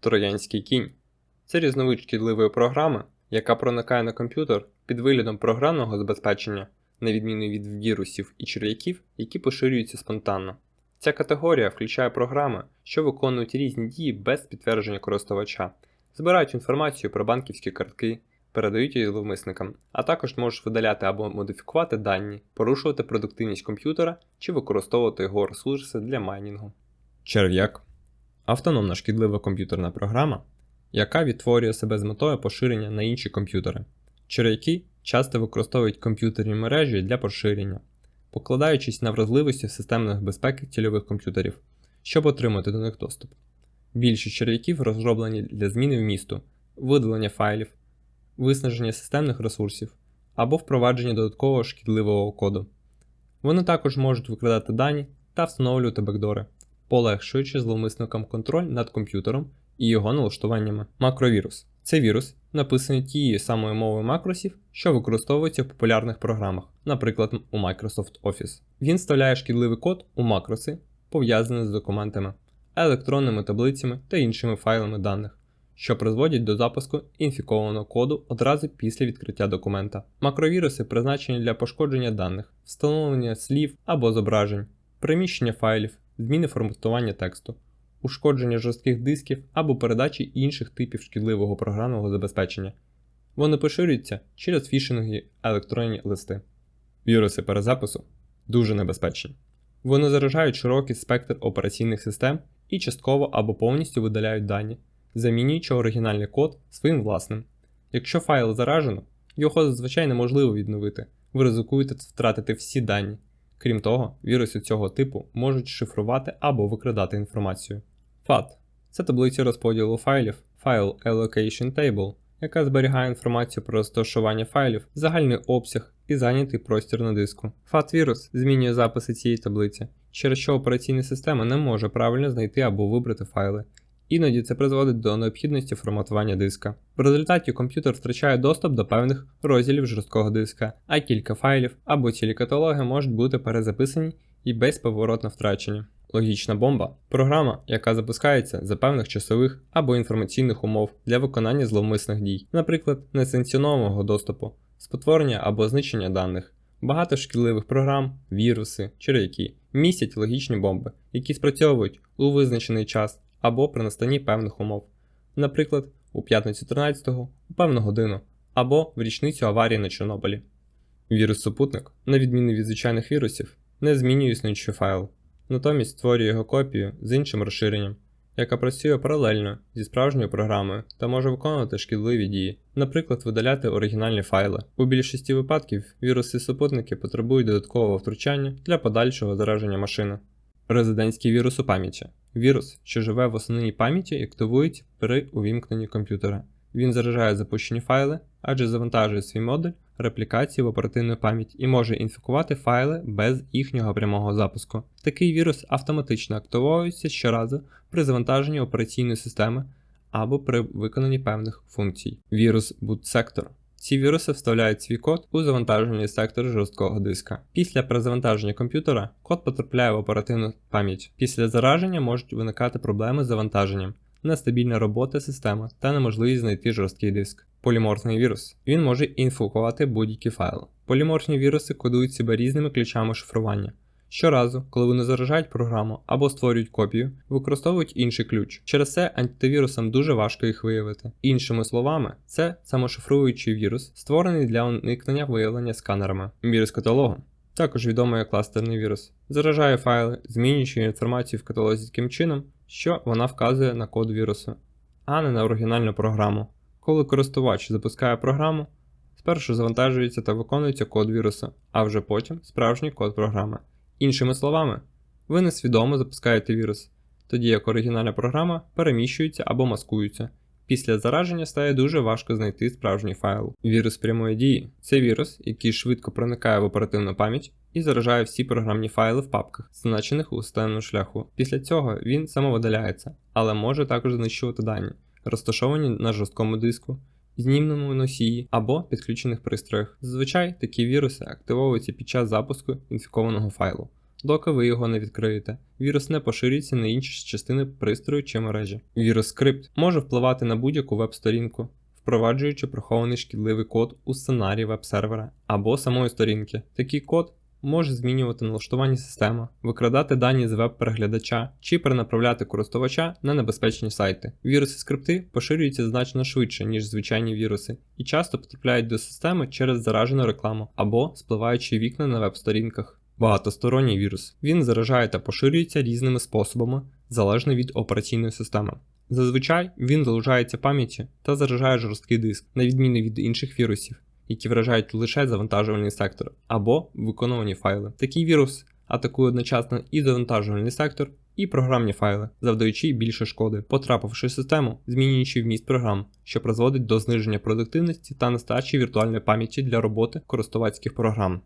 Троянський кінь це різновид шкідливої програми, яка проникає на комп'ютер під виглядом програмного забезпечення, на відміну від вірусів і черв'яків, які поширюються спонтанно. Ця категорія включає програми, що виконують різні дії без підтвердження користувача, збирають інформацію про банківські картки, передають її зловмисникам, а також можуть видаляти або модифікувати дані, порушувати продуктивність комп'ютера чи використовувати його ресурси для майнінгу. Черв'як автономна шкідлива комп'ютерна програма, яка відтворює себе з метою поширення на інші комп'ютери. Черв'яки часто використовують комп'ютерні мережі для поширення, покладаючись на вразливості системних безпеки цільових комп'ютерів, щоб отримати до них доступ. Більшість черв'яків розроблені для зміни вмісту, видалення файлів, виснаження системних ресурсів або впровадження додаткового шкідливого коду. Вони також можуть викрадати дані та встановлювати бекдори, полегшуючи зловмисникам контроль над комп'ютером і його налаштуваннями. Макровірус це вірус, написаний тією самою мовою макросів, що використовується в популярних програмах, наприклад, у Microsoft Office. Він вставляє шкідливий код у макроси, пов'язані з документами, електронними таблицями та іншими файлами даних, що призводять до запуску інфікованого коду одразу після відкриття документа. Макровіруси призначені для пошкодження даних, встановлення слів або зображень, приміщення файлів, зміни форматування тексту, ушкодження жорстких дисків або передачі інших типів шкідливого програмного забезпечення. Вони поширюються через фішингові електронні листи. Віруси перезапису дуже небезпечні. Вони заражають широкий спектр операційних систем і частково або повністю видаляють дані, замінюючи оригінальний код своїм власним. Якщо файл заражено, його зазвичай неможливо відновити, ви ризикуєте втратити всі дані. Крім того, віруси цього типу можуть шифрувати або викрадати інформацію. FAT це таблиця розподілу файлів File Allocation Table, яка зберігає інформацію про розташування файлів, загальний обсяг і зайнятий простір на диску. FAT-вірус змінює записи цієї таблиці, через що операційна система не може правильно знайти або вибрати файли. Іноді це призводить до необхідності форматування диска. В результаті комп'ютер втрачає доступ до певних розділів жорсткого диска, а кілька файлів або цілі каталоги можуть бути перезаписані і безповоротно втрачені. Логічна бомба програма, яка запускається за певних часових або інформаційних умов для виконання зловмисних дій, наприклад, несанкціонованого доступу, спотворення або знищення даних. Багато шкідливих програм, віруси, черв'яки містять логічні бомби, які спрацьовують у визначений час або при настанні певних умов, наприклад, у п'ятницю 13-го, у певну годину, або в річницю аварії на Чорнобилі. Вірус-супутник, на відміну від звичайних вірусів, не змінює існуючий файл, натомість створює його копію з іншим розширенням, яка працює паралельно зі справжньою програмою та може виконувати шкідливі дії, наприклад, видаляти оригінальні файли. У більшості випадків віруси-супутники потребують додаткового втручання для подальшого зараження машини. Резидентський вірус у пам'яті. Вірус, що живе в основній пам'яті і активується при увімкненні комп'ютера. Він заражає запущені файли, адже завантажує свій модуль реплікації в оперативну пам'ять і може інфікувати файли без їхнього прямого запуску. Такий вірус автоматично активовується щоразу при завантаженні операційної системи або при виконанні певних функцій. Вірус boot-sector. Ці віруси вставляють свій код у завантажений сектор жорсткого диска. Після перезавантаження комп'ютера код потрапляє в оперативну пам'ять. Після зараження можуть виникати проблеми з завантаженням, нестабільна робота системи та неможливість знайти жорсткий диск. Поліморфний вірус. Він може інфікувати будь-які файли. Поліморфні віруси кодують себе різними ключами шифрування. Щоразу, коли вони заражають програму або створюють копію, використовують інший ключ. Через це антивірусам дуже важко їх виявити. Іншими словами, це самошифруючий вірус, створений для уникнення виявлення сканерами. Вірус каталогу. Також відомий як кластерний вірус, заражає файли, змінюючи інформацію в каталозі таким чином, що вона вказує на код вірусу, а не на оригінальну програму. Коли користувач запускає програму, спершу завантажується та виконується код вірусу, а вже потім справжній код програми. Іншими словами, ви несвідомо запускаєте вірус, тоді як оригінальна програма переміщується або маскується. Після зараження стає дуже важко знайти справжній файл. Вірус прямої дії це вірус, який швидко проникає в оперативну пам'ять і заражає всі програмні файли в папках, зазначених у системному шляху. Після цього він самовидаляється, але може також знищувати дані, розташовані на жорсткому диску, знімному носії або підключених пристроях. Зазвичай такі віруси активовуються під час запуску інфікованого файлу. доки ви його не відкриєте. Вірус не поширюється на інші частини пристрою чи мережі. Вірус скрипт може впливати на будь-яку веб-сторінку, впроваджуючи прихований шкідливий код у сценарії веб-сервера або самої сторінки. Такий код може змінювати налаштування системи, викрадати дані з веб-переглядача чи перенаправляти користувача на небезпечні сайти. Віруси скрипти поширюються значно швидше, ніж звичайні віруси, і часто потрапляють до системи через заражену рекламу або спливаючі вікна на веб-сторінках. Багатосторонній вірус. Він заражає та поширюється різними способами, залежно від операційної системи. Зазвичай він залишається пам'яті та заражає жорсткий диск, на відміну від інших вірусів, які вражають лише завантажувальний сектор або виконувані файли. Такий вірус атакує одночасно і завантажувальний сектор, і програмні файли, завдаючи більше шкоди, потрапивши в систему, змінюючи вміст програм, що призводить до зниження продуктивності та нестачі віртуальної пам'яті для роботи користувацьких програм.